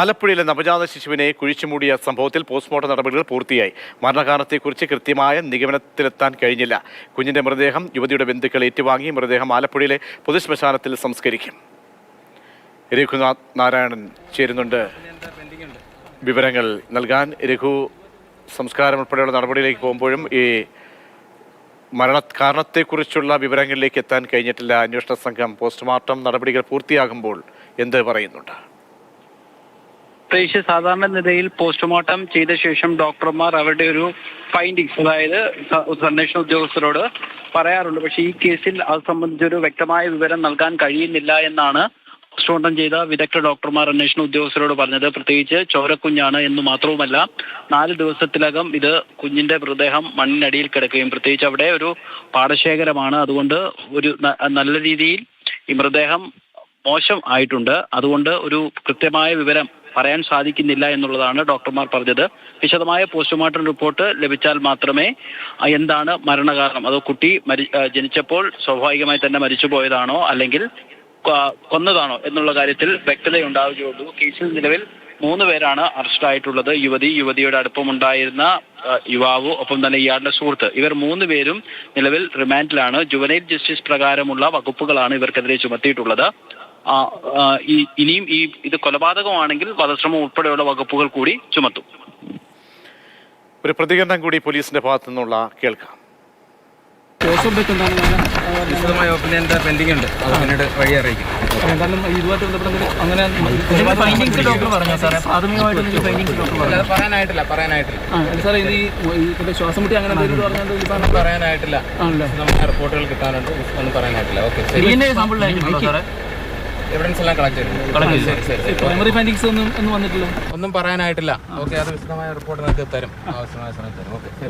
ആലപ്പുഴയിലെ നവജാത ശിശുവിനെ കുഴിച്ചുമൂടിയ സംഭവത്തിൽ പോസ്റ്റ്മോർട്ടം നടപടികൾ പൂർത്തിയായി. മരണകാരണത്തെക്കുറിച്ച് കൃത്യമായ നിഗമനത്തിലെത്താൻ കഴിഞ്ഞില്ല. കുഞ്ഞിന്റെ മൃതദേഹം യുവതിയുടെ ബന്ധുക്കൾ ഏറ്റുവാങ്ങി മൃതദേഹം ആലപ്പുഴയിലെ പൊതുശ്മശാനത്തിൽ സംസ്കരിക്കും. രഘുനാഥ് നാരായണൻ ചേരുന്നുണ്ട്. വിവരങ്ങൾ നൽകാൻ രഘു സംസ്കാരം ഉൾപ്പെടെയുള്ള നടപടിയിലേക്ക് പോകുമ്പോഴും ഈ മരണ കാരണത്തെക്കുറിച്ചുള്ള വിവരങ്ങളിലേക്ക് എത്താൻ കഴിഞ്ഞിട്ടില്ല. അന്വേഷണ സംഘം പോസ്റ്റ്മോർട്ടം നടപടികൾ പൂർത്തിയാകുമ്പോൾ എന്ത് പറയുന്നുണ്ട്? പ്രേക്ഷ സാധാരണ നിലയിൽ പോസ്റ്റ്മോർട്ടം ചെയ്ത ശേഷം ഡോക്ടർമാർ അവരുടെ ഒരു ഫൈൻഡിങ്സ് അതായത് സന്ദേശ ഉദ്യോഗസ്ഥരോട് പറയാറുണ്ട്. പക്ഷേ ഈ കേസിൽ അത് സംബന്ധിച്ചൊരു വ്യക്തമായ വിവരം നൽകാൻ കഴിയുന്നില്ല എന്നാണ് പോസ്റ്റ്മോർട്ടം ചെയ്ത വിദഗ്ധ ഡോക്ടർമാർ അന്വേഷണ ഉദ്യോഗസ്ഥരോട് പറഞ്ഞത്. പ്രത്യേകിച്ച് ചോരക്കുഞ്ഞാണ് എന്ന് മാത്രവുമല്ല നാല് ദിവസത്തിലകം ഇത് കുഞ്ഞിന്റെ മൃതദേഹം മണ്ണിനടിയിൽ കിടക്കുകയും പ്രത്യേകിച്ച് അവിടെ ഒരു പാടശേഖരമാണ്. അതുകൊണ്ട് ഒരു നല്ല രീതിയിൽ ഈ മൃതദേഹം മോശം ആയിട്ടുണ്ട്. അതുകൊണ്ട് ഒരു കൃത്യമായ വിവരം പറയാൻ സാധിക്കുന്നില്ല എന്നുള്ളതാണ് ഡോക്ടർമാർ പറഞ്ഞത്. വിശദമായ പോസ്റ്റ്മോർട്ടം റിപ്പോർട്ട് ലഭിച്ചാൽ മാത്രമേ എന്താണ് മരണകാരണം? അതോ കുട്ടി മരി ജനിച്ചപ്പോൾ സ്വാഭാവികമായി തന്നെ മരിച്ചു പോയതാണോ? അല്ലെങ്കിൽ കൊന്നതാണോ? എന്നുള്ള കാര്യത്തിൽ വ്യക്തതയുണ്ടാവുകയുള്ളൂ. കേസിൽ നിലവിൽ മൂന്ന് പേരാണ് അറസ്റ്റ് ആയിട്ടുള്ളത് യുവതി യുവതിയുടെ അടുപ്പമുണ്ടായിരുന്ന യുവാവ് ഒപ്പം തന്നെ ഇയാളുടെ സുഹൃത്ത്. ഇവർ മൂന്ന് പേരും നിലവിൽ റിമാൻഡിലാണ്. ജുവനൈൽ ജസ്റ്റിസ് പ്രകാരമുള്ള വകുപ്പുകളാണ് ഇവർക്കെതിരെ ചുമത്തിയിട്ടുള്ളത്. ഇനിയും ഈ ഇത് കൊലപാതകമാണെങ്കിൽ വധശ്രമം ഉൾപ്പെടെയുള്ള വകുപ്പുകൾ കൂടി ചുമത്തും. ഒരു പ്രതികരണം കൂടി പോലീസിന്റെ ഭാഗത്തു നിന്നുള്ള കേൾക്കാം. വിശദമായ ഒപ്പീനിയന്റെ പെൻഡിംഗ് ഉണ്ട് അത് പിന്നീട് വഴി അറിയിക്കും. പറയാനായിട്ടില്ല പറയാനായിട്ടില്ല. ശ്വാസം മുട്ടി അങ്ങനെ പറയാനായിട്ടില്ല. റിപ്പോർട്ടുകൾ കിട്ടാനുണ്ട്. ഒന്നും പറയാനായിട്ടില്ല. ഓക്കെ എവിഡൻസ് എല്ലാം കളക്ട് ചെയ്തു. പ്രൈമറി ഫൈൻഡിങ്സ് ഒന്നും ഒന്നും വന്നിട്ടില്ല? ഒന്നും പറയാനായിട്ടില്ല. ഓക്കെ അത് വിശദമായ റിപ്പോർട്ട് നിങ്ങൾക്ക് തരും. ആവശ്യമായ സമയത്ത് തരും. ഓക്കെ.